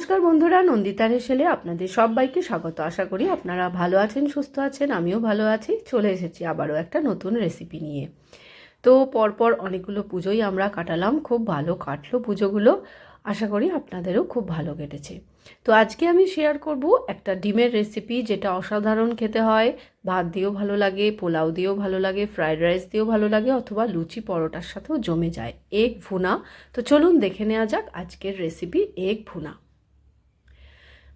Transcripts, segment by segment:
নমস্কার বন্ধুরা নন্দিতার হেসেলে আপনাদের সবাইকে স্বাগত। আশা করি আপনারা ভালো আছেন, সুস্থ আছেন, আমিও ভালো আছি। চলে এসেছি আবারও একটা নতুন রেসিপি নিয়ে। তো পরপর অনেকগুলো পুজোই আমরা কাটালাম, খুব ভালো কাটলো পুজোগুলো। আশা করি আপনাদেরও খুব ভালো কেটেছে। তো আজকে আমি শেয়ার করব একটা ডিমের রেসিপি যেটা অসাধারণ খেতে হয়। ভাত দিয়েও ভালো লাগে, পোলাও দিয়েও ভালো লাগে ফ্রায়েড রাইস দিয়েও ভালো লাগে, অথবা লুচি পরোটার সাথেও জমে যায়। এগ ভুনা। তো চলুন দেখে নেওয়া যাক আজকের রেসিপি এগ ভুনা।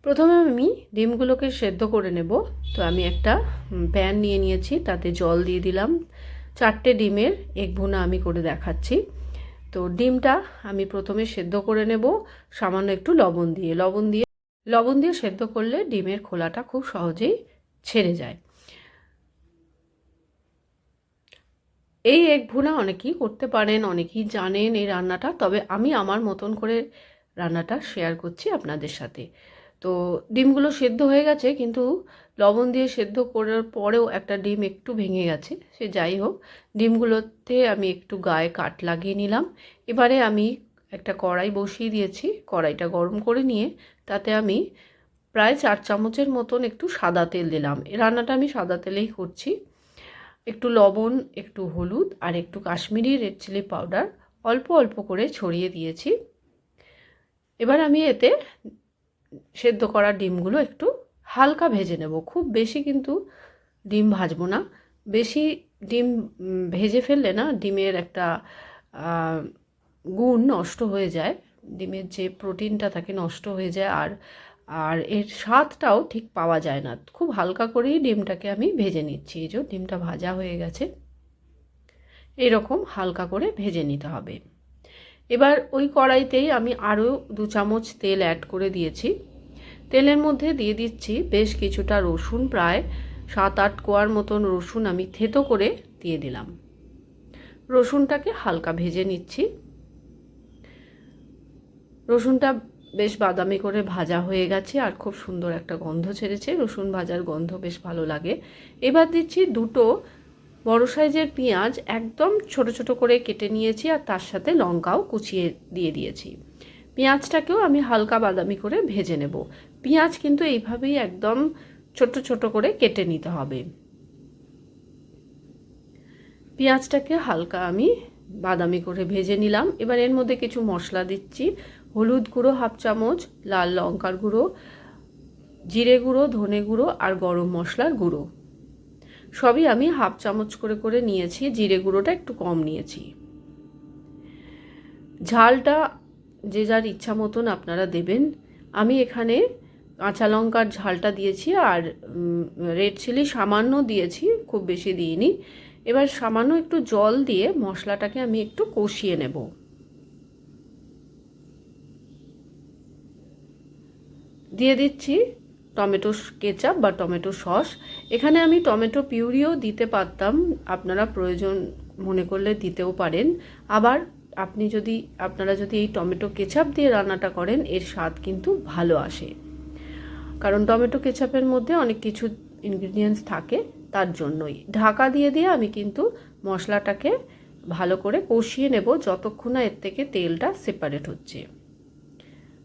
প্রথমে আমি ডিমগুলোকে সেদ্ধ করে নেব। তো আমি একটা প্যান নিয়ে নিয়েছি, তাতে জল দিয়ে দিলাম। চারটে ডিমের এক ভুনা আমি করে দেখাচ্ছি। তো ডিমটা আমি প্রথমে সেদ্ধ করে নেব, সামান্য একটু লবণ দিয়ে। লবণ দিয়ে লবণ দিয়ে সেদ্ধ করলে ডিমের খোলাটা খুব সহজেই ছেড়ে যায়। এই এক ভুনা অনেকেই করতে পারেন, অনেকেই জানেন এই রান্নাটা, তবে আমি আমার মতন করে রান্নাটা শেয়ার করছি আপনাদের সাথে। তো ডিমগুলো সেদ্ধ হয়ে গেছে, কিন্তু লবণ দিয়ে সেদ্ধ করার পরেও একটা ডিম একটু ভেঙে গেছে। সে যাই হোক, ডিমগুলোতে আমি একটু গায়ে কাট লাগিয়ে নিলাম। এবারে আমি একটা কড়াই বসিয়ে দিয়েছি, কড়াইটা গরম করে নিয়ে তাতে আমি প্রায় চার চামচের মতন একটু সাদা তেল দিলাম। এই রান্নাটা আমি সাদা তেলেই করছি। একটু লবণ, একটু হলুদ আর একটু কাশ্মীরি রেড চিলি পাউডার অল্প অল্প করে ছড়িয়ে দিয়েছি। এবার আমি এতে সেদ্ধ করা ডিমগুলো একটু হালকা ভেজে নেব। খুব বেশি কিন্তু ডিম ভাজবো না। বেশি ডিম ভেজে ফেললে না ডিমের একটা গুণ নষ্ট হয়ে যায়। ডিমের যে প্রোটিনটা থাকে নষ্ট হয়ে যায় আর আর এর স্বাদটাও ঠিক পাওয়া যায় না। খুব হালকা করেই ডিমটাকে আমি ভেজে নিচ্ছি। এই যে ডিমটা ভাজা হয়ে গেছে। এরকম হালকা করে ভেজে নিতে হবে। এবার ওই কড়াইতেই আমি আরও দু চামচ তেল অ্যাড করে দিয়েছি। তেলের মধ্যে দিয়ে দিচ্ছি বেশ কিছুটা রসুন, প্রায় সাত আট কোয়ার মতন রসুন আমি থেতো করে দিয়ে দিলাম। রসুনটাকে হালকা ভেজে নিচ্ছি। রসুনটা বেশ বাদামি করে ভাজা হয়ে গেছে আর খুব সুন্দর একটা গন্ধ ছেড়েছে। রসুন ভাজার গন্ধ বেশ ভালো লাগে। এবার দিচ্ছি দুটো বড় সাইজের পেঁয়াজ একদম ছোট ছোট করে কেটে নিয়েছি আর তার সাথে লঙ্কাও কুচিয়ে দিয়ে দিয়েছি। পেঁয়াজটাকেও আমি হালকা বাদামি করে ভেজে নেব। পেঁয়াজ কিন্তু এইভাবেই একদম ছোট ছোট করে কেটে নিতে হবে। পেঁয়াজটাকে হালকা আমি বাদামি করে ভেজে নিলাম। এবার এর মধ্যে কিছু মশলা দিচ্ছি। হলুদ গুঁড়ো হাফ চামচ, লাল লঙ্কার গুঁড়ো, জিরে গুঁড়ো, ধনে গুঁড়ো আর গরম মশলার গুঁড়ো। সবই আমি হাফ চামচ করে করে নিয়েছি, জিরে গুঁড়োটা একটু কম নিয়েছি। ঝালটা যে যার ইচ্ছা মতন আপনারা দেবেন। আমি এখানে কাঁচা লঙ্কার ঝালটা দিয়েছি আর রেড চিলি সামান্য দিয়েছি, খুব বেশি দিইনি। এবার সামান্য একটু জল দিয়ে মশলাটাকে আমি একটু কষিয়ে নেব। দিয়ে দিচ্ছি টমেটো কেচাপ বা টমেটো সস। এখানে আমি টমেটো পিউরিও দিতে পারতাম, আপনারা প্রয়োজন মনে করলে দিতেও পারেন। আবার আপনি যদি, আপনারা যদি এই টমেটো কেচাপ দিয়ে রান্নাটা করেন, এর স্বাদ কিন্তু ভালো আসে। কারণ টমেটো কেচাপের মধ্যে অনেক কিছু ইনগ্রিডিয়েন্টস থাকে তার জন্যই। ঢাকা দিয়ে দিয়ে আমি কিন্তু মশলাটাকে ভালো করে কষিয়ে নেব যতক্ষণ না এর থেকে তেলটা সেপারেট হচ্ছে।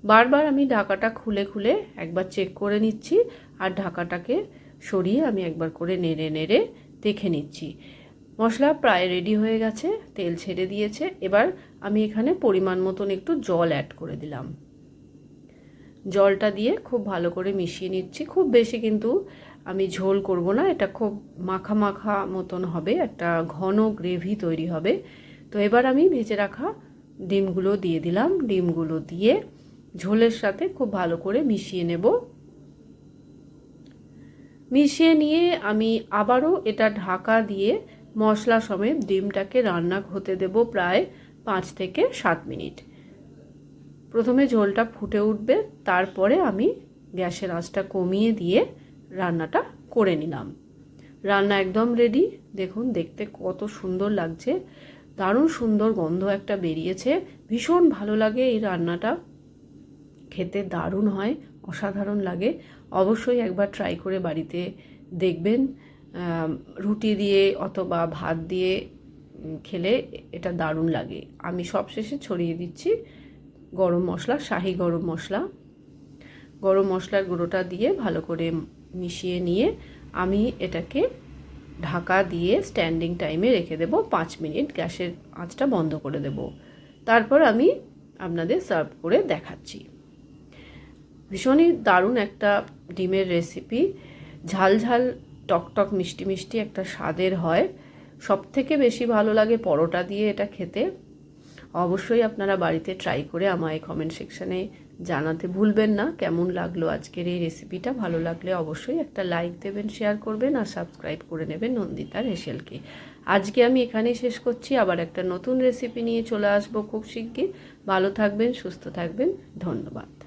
বারবার আমি ঢাকাটা খুলে খুলে একবার চেক করে নিচ্ছি আর ঢাকাটাকে সরিয়ে আমি একবার করে নেড়ে নেড়ে দেখে নিচ্ছি। মশলা প্রায় রেডি হয়ে গেছে, তেল ছেড়ে দিয়েছে। এবার আমি এখানে পরিমাণ মতন একটু জল অ্যাড করে দিলাম। জলটা দিয়ে খুব ভালো করে মিশিয়ে নিচ্ছি। খুব বেশি কিন্তু আমি ঝোল করব না, এটা খুব মাখা মাখা মতন হবে, একটা ঘন গ্রেভি তৈরি হবে। তো এবার আমি ভেজে রাখা ডিমগুলো দিয়ে দিলাম। ডিমগুলো দিয়ে ঝোলের সাথে খুব ভালো করে মিশিয়ে নেব। মিশিয়ে নিয়ে আমি আবারও এটা ঢাকা দিয়ে মশলা সমেত ডিমটাকে রান্না হতে দেব প্রায় পাঁচ থেকে সাত মিনিট। প্রথমে ঝোলটা ফুটে উঠবে, তারপরে আমি গ্যাসের আঁচটা কমিয়ে দিয়ে রান্নাটা করে নিলাম। রান্না একদম রেডি দেখুন, দেখতে কত সুন্দর লাগছে। দারুণ সুন্দর গন্ধ একটা বেরিয়েছে। ভীষণ ভালো লাগে এই রান্নাটা। খেতে দারুণ হয়, অসাধারণ লাগে। অবশ্যই একবার ট্রাই করে বাড়িতে দেখবেন। রুটি দিয়ে অথবা ভাত দিয়ে খেলে এটা দারুণ লাগে। আমি সবশেষে ছড়িয়ে দিচ্ছি গরম মশলা, শাহি গরম মশলা। গরম মশলার গুঁড়োটা দিয়ে ভালো করে মিশিয়ে নিয়ে আমি এটাকে ঢাকা দিয়ে স্ট্যান্ডিং টাইমে রেখে দেব। পাঁচ মিনিট গ্যাসের আঁচটা বন্ধ করে দেব। তারপর আমি আপনাদের সার্ভ করে দেখাচ্ছি। ভীষণই দারুণ একটা ডিমের রেসিপি ঝাল ঝাল টকটক মিষ্টি মিষ্টি একটা স্বাদের হয়। সব থেকে বেশি ভালো লাগে পরোটা দিয়ে এটা খেতে। অবশ্যই আপনারা বাড়িতে ট্রাই করে আমায় কমেন্ট সেকশানে জানাতে ভুলবেন না। কেমন লাগল আজকের এই রেসিপিটা ভালো লাগলে অবশ্যই একটা লাইক দেবেন শেয়ার করবেন আর সাবস্ক্রাইব করে নেবেন নন্দিতার হেসেলকে আজকে আমি এখানেই শেষ করছি। আবার একটা নতুন রেসিপি নিয়ে চলে আসব খুব শিগগির। ভালো থাকবেন, সুস্থ থাকবেন। ধন্যবাদ।